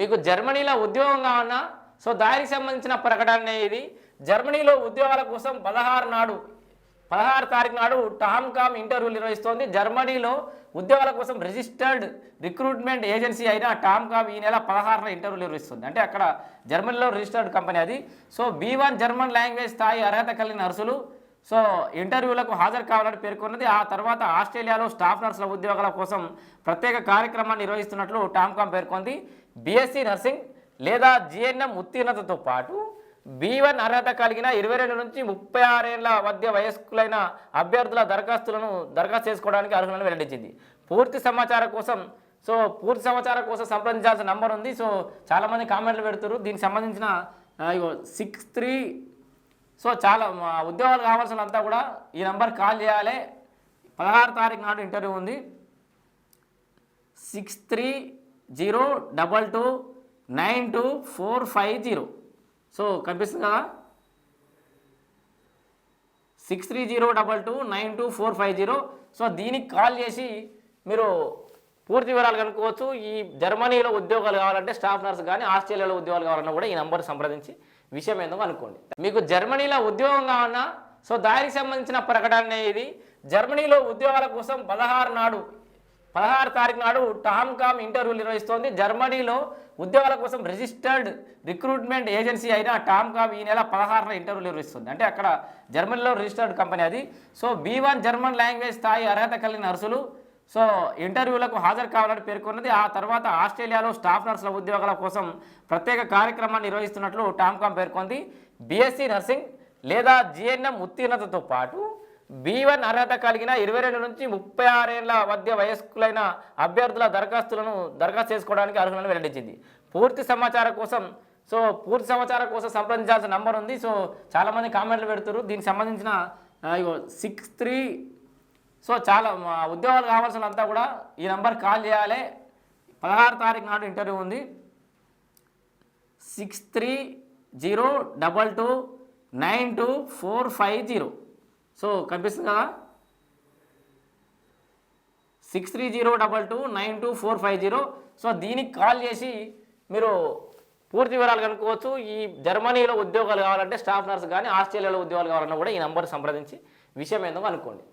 మీకు జర్మనీలో ఉద్యోగం కావాలన్నా సో దానికి సంబంధించిన ప్రకటన ఇది. జర్మనీలో ఉద్యోగాల కోసం పదహారు నాడు పదహారు తారీఖు నాడు టామ్ కామ్ ఇంటర్వ్యూలు నిర్వహిస్తోంది. జర్మనీలో ఉద్యోగాల కోసం రిజిస్టర్డ్ రిక్రూట్మెంట్ ఏజెన్సీ అయిన టామ్ కామ్ ఈ నెల పదహారున ఇంటర్వ్యూలు నిర్వహిస్తుంది. అంటే అక్కడ జర్మనీలో రిజిస్టర్డ్ కంపెనీ అది. So B one German language స్థాయి అర్హత కలిగిన నర్సులు సో ఇంటర్వ్యూలకు హాజరు కావాలని పేర్కొన్నది. ఆ తర్వాత ఆస్ట్రేలియాలో స్టాఫ్ నర్సుల ఉద్యోగాల కోసం ప్రత్యేక కార్యక్రమాన్ని నిర్వహిస్తున్నట్లు టామ్కామ్ పేర్కొంది. బీఎస్సీ నర్సింగ్ లేదా జిఎన్ఎం ఉత్తీర్ణతతో పాటు బీ వన్ అర్హత కలిగిన ఇరవై రెండు నుంచి ముప్పై ఆరేళ్ళ మధ్య వయస్కులైన అభ్యర్థుల దరఖాస్తులను దరఖాస్తు చేసుకోవడానికి అర్హులను వెల్లడించింది. పూర్తి సమాచారం కోసం సో పూర్తి సమాచారం కోసం సంప్రదించాల్సిన నంబర్ ఉంది. సో చాలామంది కామెంట్లు పెడుతున్నారు. దీనికి సంబంధించిన సిక్స్ త్రీ సో చాలా ఉద్యోగాలు కావాల్సిన అంతా కూడా ఈ నెంబర్ కాల్ చేయాలి. పదహారు తారీఖు నాడు ఇంటర్వ్యూ ఉంది. Six three zero double two nine two four five zero. So కనిపిస్తుంది కదా? Six three zero double two nine two four five zero. So దీనికి కాల్ చేసి మీరు పూర్తి వివరాలు కనుక్కోవచ్చు. ఈ జర్మనీలో ఉద్యోగాలు కావాలంటే స్టాఫ్ నర్స్ కానీ ఆస్ట్రేలియాలో ఉద్యోగాలు కావాలన్నా కూడా ఈ నెంబర్ సంప్రదించి విషయం ఏందో అనుకోండి మీకు జర్మనీలో ఉద్యోగం కావాలన్నా సో దానికి సంబంధించిన ప్రకటన ఇది జర్మనీలో ఉద్యోగాల కోసం పదహారు నాడు పదహారు తారీఖు నాడు టామ్ కామ్ ఇంటర్వ్యూలు నిర్వహిస్తోంది. జర్మనీలో ఉద్యోగాల కోసం రిజిస్టర్డ్ రిక్రూట్మెంట్ ఏజెన్సీ అయిన టామ్ కామ్ ఈ నెల పదహారున ఇంటర్వ్యూలు నిర్వహిస్తుంది. అంటే అక్కడ జర్మనీలో రిజిస్టర్డ్ కంపెనీ అది. So B one German language స్థాయి అర్హత కలిగిన నర్సులు. సో ఇంటర్వ్యూలకు హాజరు కావాలని పేర్కొన్నది. ఆ తర్వాత ఆస్ట్రేలియాలో స్టాఫ్ నర్సుల ఉద్యోగాల కోసం ప్రత్యేక కార్యక్రమాన్ని నిర్వహిస్తున్నట్లు టామ్కామ్ పేర్కొంది. బీఎస్సీ నర్సింగ్ లేదా జిఎన్ఎం ఉత్తీర్ణతతో పాటు బీ వన్ అర్హత కలిగిన ఇరవై రెండు నుంచి ముప్పై ఆరేళ్ళ మధ్య వయస్కులైన అభ్యర్థుల దరఖాస్తులను దరఖాస్తు చేసుకోవడానికి అర్హులను వెల్లడించింది. పూర్తి సమాచారం కోసం సో పూర్తి సమాచారం కోసం సంప్రదించాల్సిన నంబర్ ఉంది. సో చాలామంది కామెంట్లు పెడుతున్నారు దీనికి సంబంధించిన సిక్స్ త్రీ సో చాలా మా ఉద్యోగాలు కావాల్సిన అంతా కూడా ఈ నంబర్ కాల్ చేయాలి. పదహారు తారీఖు నాడు ఇంటర్వ్యూ ఉంది. Six three zero double two nine two four five zero. So కనిపిస్తుంది? కదా six three zero double two nine two four five zero so దీనికి కాల్ చేసి మీరు పూర్తి వివరాలు కనుక్కోవచ్చు. ఈ జర్మనీలో ఉద్యోగాలు కావాలంటే స్టాఫ్ నర్స్ కానీ ఆస్ట్రేలియాలో ఉద్యోగాలు కావాలన్నా కూడా ఈ నెంబర్ సంప్రదించి విషయం ఏందో అనుకోండి